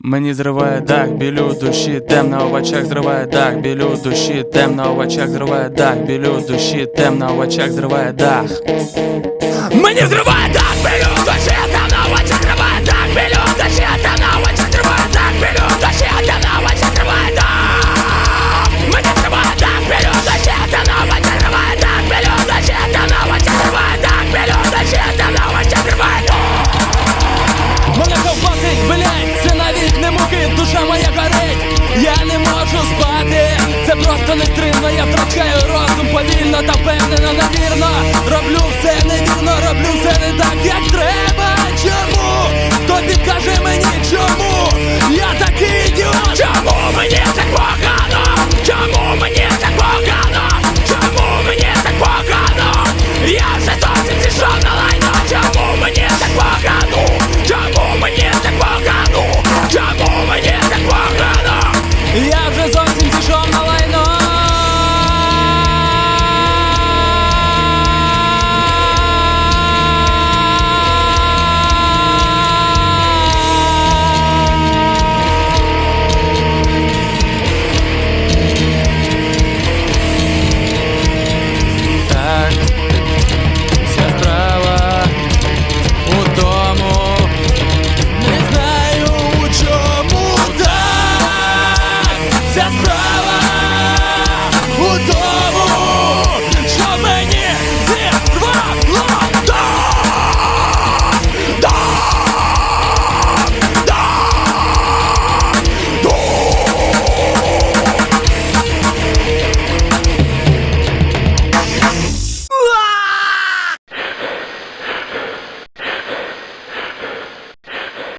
Мені зриває дах, білю душі, темна в очах зриває дах, білю душі, темна в очах зриває дах, білю душі, темна в очах зриває дах. Мені зриває дах, білю душі! Повільно я втрачаю розум, повільно та впевнено, невірно Роблю все невірно, роблю все не так, як треба. heart.